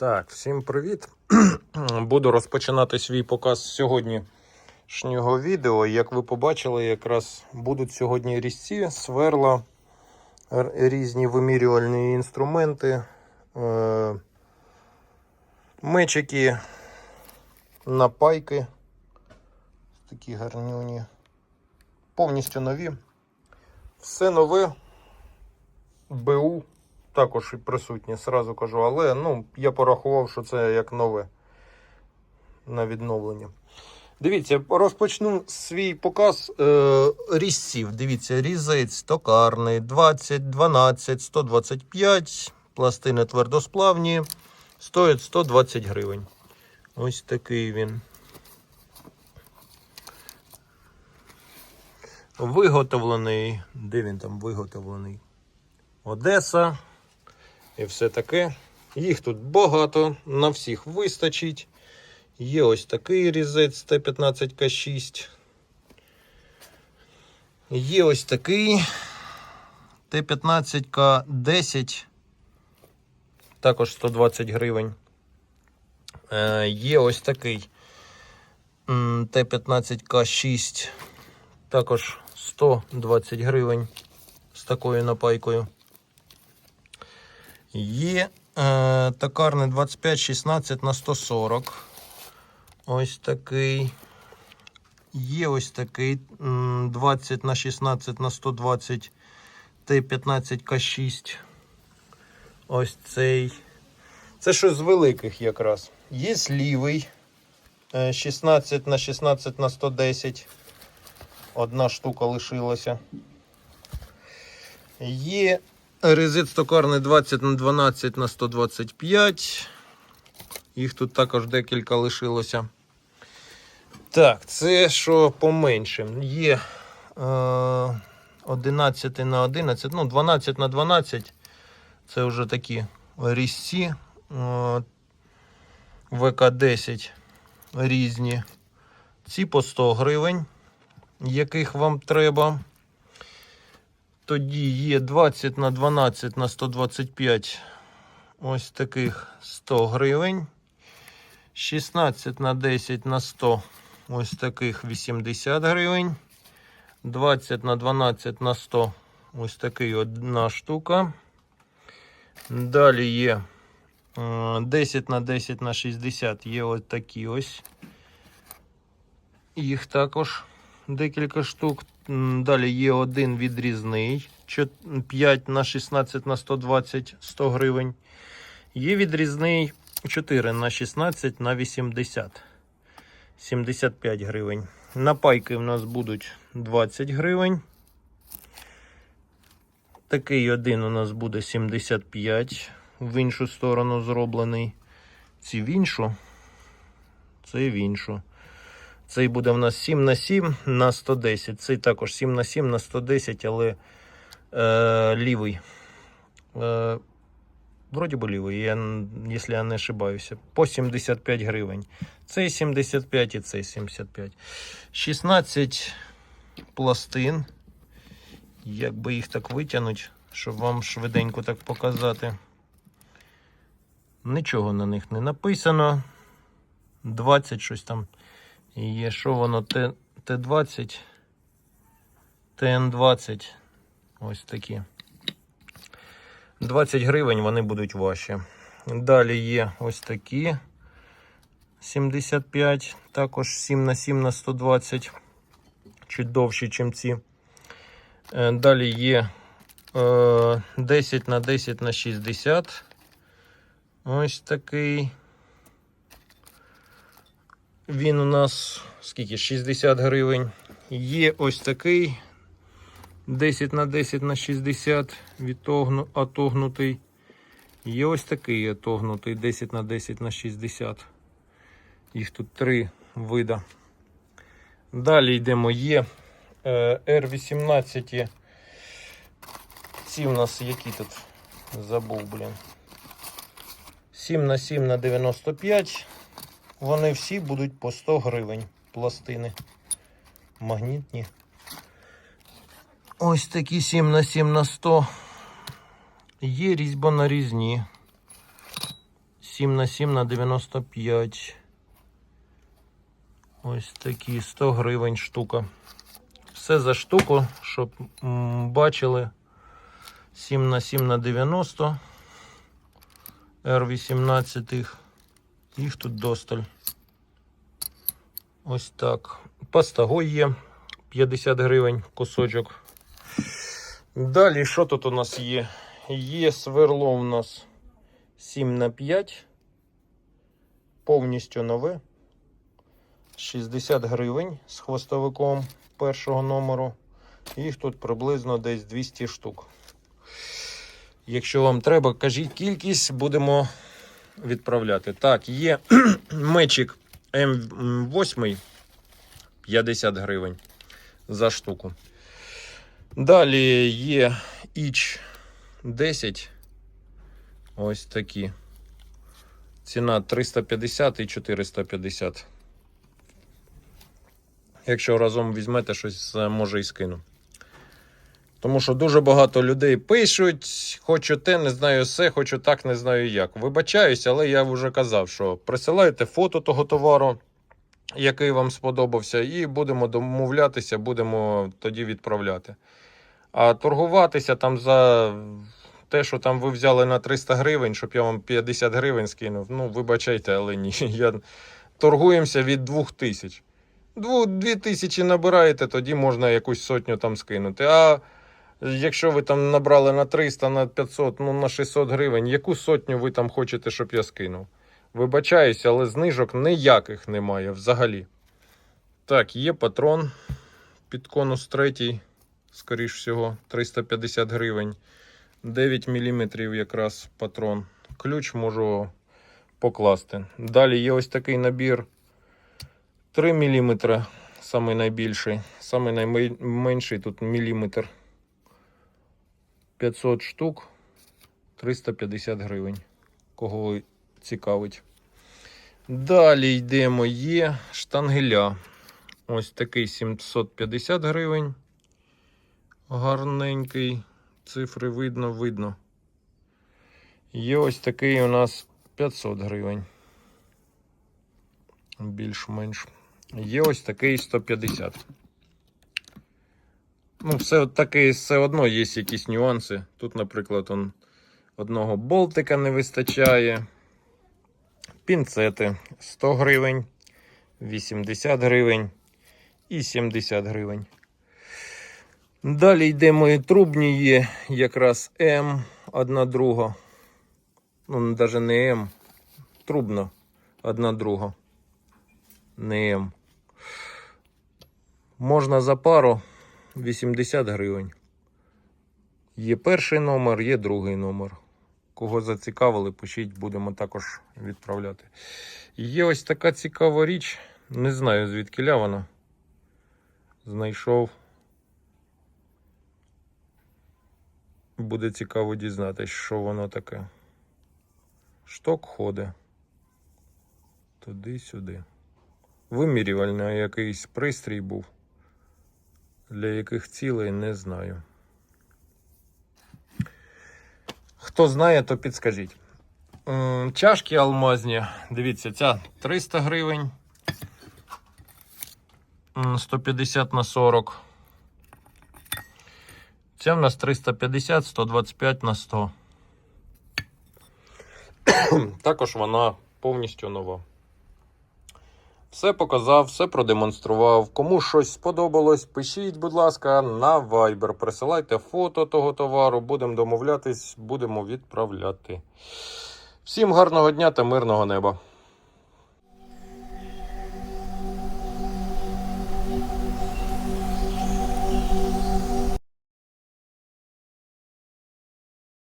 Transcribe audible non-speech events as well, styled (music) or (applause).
Так, всім привіт. (clears throat) Буду розпочинати свій показ сьогоднішнього відео. Як ви побачили, якраз будуть сьогодні різці, сверла, різні вимірювальні інструменти, е- мечики, напайки. Такі гарнюні. Повністю нові. Все нове. БУ також присутні, сразу кажу, але ну, я порахував, що це як нове на відновлення. Дивіться, розпочну свій показ е, різців. Дивіться, різець токарний 20, 12, 125, пластини твердосплавні, стоять 120 гривень. Ось такий він. Виготовлений. Де він там виготовлений? Одеса і все таке. Їх тут багато, на всіх вистачить. Є ось такий різець Т15К6. Є ось такий Т15К10, також 120 гривень. Е, є ось такий Т15К6, також 120 гривень з такою напайкою. Є е, токарний 25-16 на 140. Ось такий. Є ось такий 20 на 16 на 120 Т15К6. Ось цей. Це щось з великих якраз. Є лівий е, 16 на 16 на 110. Одна штука лишилася. Є резит токарний 20 на 12 на 125. Їх тут також декілька лишилося. Так, це що поменше. Є е, 11 на 11, ну 12 на 12. Це вже такі різці. Е, ВК-10 різні. Ці по 100 гривень, яких вам треба. Тоді є 20 на 12 на 125. Ось таких 100 гривень. 16 на 10 на 100. Ось таких 80 гривень. 20 на 12 на 100. Ось такий одна штука. Далі є е, 10 на 10 на 60. Є ось такі ось. Їх також декілька штук. Далі є один відрізний. 5 на 16 на 120 100 гривень. Є відрізний 4 на 16 на 80. 75 гривень. Напайки в нас будуть 20 гривень. Такий один у нас буде 75. В іншу сторону зроблений. Ці в іншу. Цей в іншу. Цей буде в нас 7 на 7 на 110. Цей також 7 на 7 на 110, але е, лівий. Е, вроді би лівий, я, якщо я не ошибаюся. По 75 гривень. Цей 75 і цей 75. 16 пластин. Як би їх так витягнути, щоб вам швиденько так показати. Нічого на них не написано. 20 щось там. І є що воно Т, Т20, ТН20. Ось такі. 20 гривень вони будуть ваші. Далі є ось такі 75, також 7 на 7 на 120, чуть довші, ніж ці. Е, Далі є е, 10 на 10 на 60. Ось такий. Він у нас скільки? 60 гривень. Є ось такий 10 на 10 на 60 відтогну, отогнутий. Є ось такий отогнутий 10 на 10 на 60. Їх тут три вида. Далі йдемо. Є е, R18. Ці у нас які тут? Забув, блін. 7 на 7 на 95. Вони всі будуть по 100 гривень пластини. Магнітні. Ось такі 7 на 7 на 100. Є різьба на різні. 7 на 7 на 95. Ось такі 100 гривень штука. Все за штуку, щоб бачили. 7 на 7 на 90. R18. Їх тут досталь. Ось так. Пастагой є 50 гривень кусочок. Далі, що тут у нас є? Є сверло у нас 7 на 5. Повністю нове. 60 гривень з хвостовиком першого номеру. Їх тут приблизно десь 200 штук. Якщо вам треба, кажіть кількість, будемо відправляти. Так, є (clears throat) мечик М8 50 гривень за штуку. Далі є Іч 10. Ось такі. Ціна 350 і 450. Якщо разом візьмете щось, може і скину. Тому що дуже багато людей пишуть, хочу те, не знаю все, хочу так, не знаю як. Вибачаюсь, але я вже казав, що присилайте фото того товару, який вам сподобався, і будемо домовлятися, будемо тоді відправляти. А торгуватися там за те, що там ви взяли на 300 гривень, щоб я вам 50 гривень скинув. Ну, вибачайте, але ні. (laughs) Я... Торгуємося від 2000. Дву- Дві тисячі набираєте, тоді можна якусь сотню там скинути. А якщо ви там набрали на 300, на 500, ну на 600 гривень, яку сотню ви там хочете, щоб я скинув? Вибачаюся, але знижок ніяких немає взагалі. Так, є патрон під конус третій, скоріш всього, 350 гривень. 9 мм якраз патрон. Ключ можу покласти. Далі є ось такий набір 3 мм, найбільший, найменший тут міліметр. 500 штук, 350 гривень. Кого цікавить. Далі йдемо, є штангеля. Ось такий 750 гривень. Гарненький. Цифри видно, видно. Є ось такий у нас 500 гривень. Більш-менш. Є ось такий 150. Ну, все от таке, все одно є якісь нюанси. Тут, наприклад, он, одного болтика не вистачає. Пінцети 100 гривень, 80 гривень і 70 гривень. Далі йдемо і трубні є якраз М, одна друга. Ну, навіть не М. Трубна, одна друга. Не М. Можна за пару 80 гривень. Є перший номер, є другий номер. Кого зацікавили, пишіть, будемо також відправляти. Є ось така цікава річ. Не знаю звідки вона. Знайшов. Буде цікаво дізнатися, що воно таке. Шток ходить. Туди-сюди. Вимірювальний якийсь пристрій був. Для яких цілей не знаю. Хто знає, то підскажіть. Чашки алмазні. Дивіться, ця 300 гривень. 150 на 40. Це в нас 350, 125 на 100. (clears throat) Також вона повністю нова. Все показав, все продемонстрував. Кому щось сподобалось, пишіть, будь ласка, на Viber. Присилайте фото того товару, будемо домовлятись, будемо відправляти. Всім гарного дня та мирного неба!